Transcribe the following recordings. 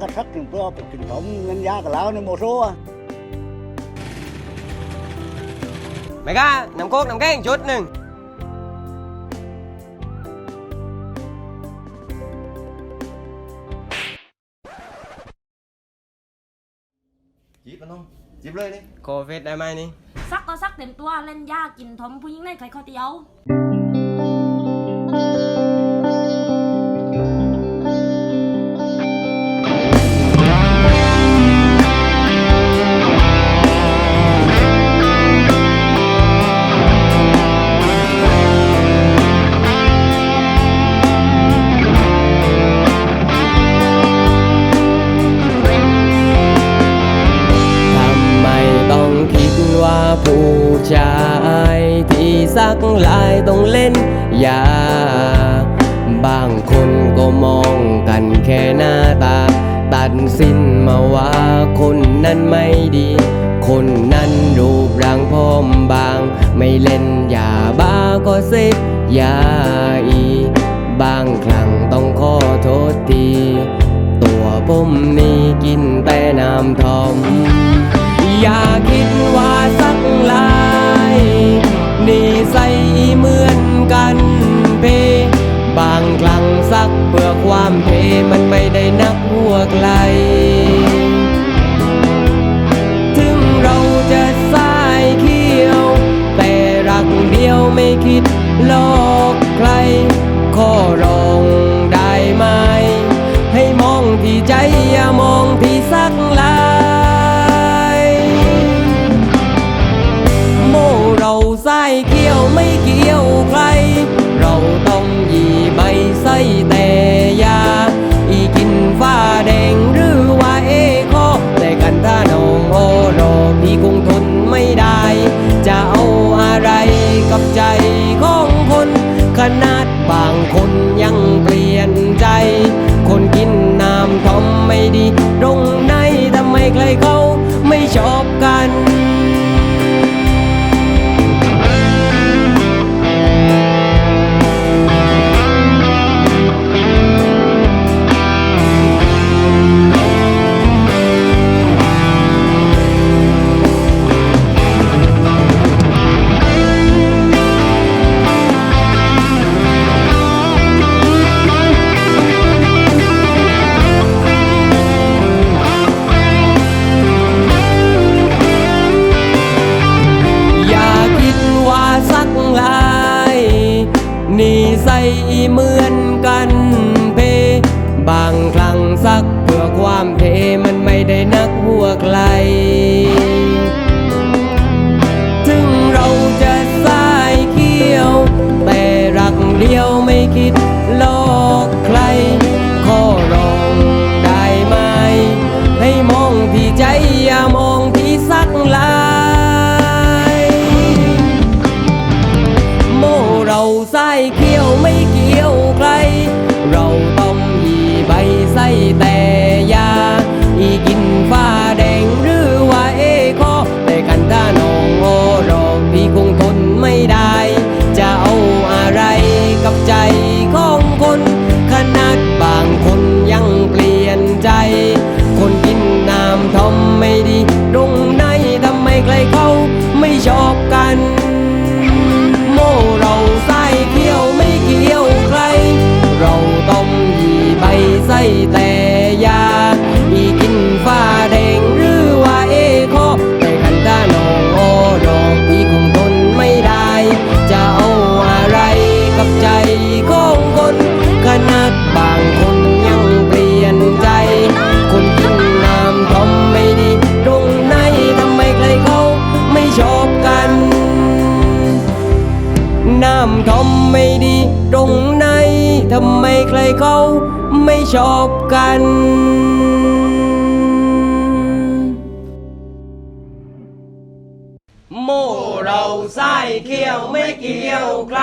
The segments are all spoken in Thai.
ก็ทักถึงเพื่อไปกินของเงินยากับเราในโมโซอะไม่กล้าน้ำโคกน้ำแกงชุดหนึ่งจีบมันน้องจีบเลยนี่โคเฟสได้ไหมนี่ซักก็ซักเต็มตัวเล่นยากินทอมผู้หญิงในไข่ข้าวเตียว ผู้ชายที่สักลายต้องเล่นยา บางคนก็มองกันแค่หน้าตา ตัดสินมาว่าคนนั้นไม่ดี คนนั้นรูปร่างพร้อมบาง ไม่เล่นยาบ้าก็เสพยาอีกบางครั้งต้องขอโทษที ตัวผมนี่กินแต่น้ำทอม ความเพมันไม่ได้นักหัวไกล ถึงเราจะสายเขียว แต่รักเดียวไม่คิดหลอกใคร ขอร้องได้ไหม ให้มองที่ใจอย่ามองที่สัก ใจของคน ขนาดบางคนยังเปลี่ยนใจ คนกินน้ำทอมไม่ดี ตรงไหนทำไมใครเขาไม่ชอบกัน ส่ ใจของคนขนาดบางคนยังเปลี่ยนใจ คนกินน้ำทอมไม่ดีตรงไหนทำไมใครเขาไม่ชอบกัน โมเราใส่เกี่ยวไม่เกี่ยวใคร เราต้องหยีใบใส่แต่ เขาไม่ชอบกันโมเราไส้เขียวไม่เกี่ยวใคร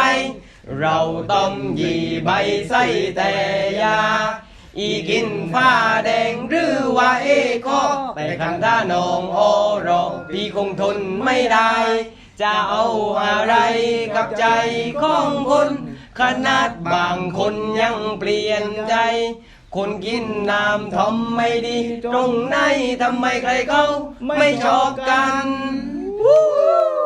เราต้องหยีใบไส้แต่ยา อีกินฟ้าแดงหรือว่าเอคอแต่คันถ้าน้องโอรอพี่คงทนไม่ได้ จะเอาอะไรกับใจของคน ขนาดบางคนยังเปลี่ยนใจ คนกินน้ำทอมไม่ดี ตรงไหนทำไมใครเขาไม่ชอบกัน Woo!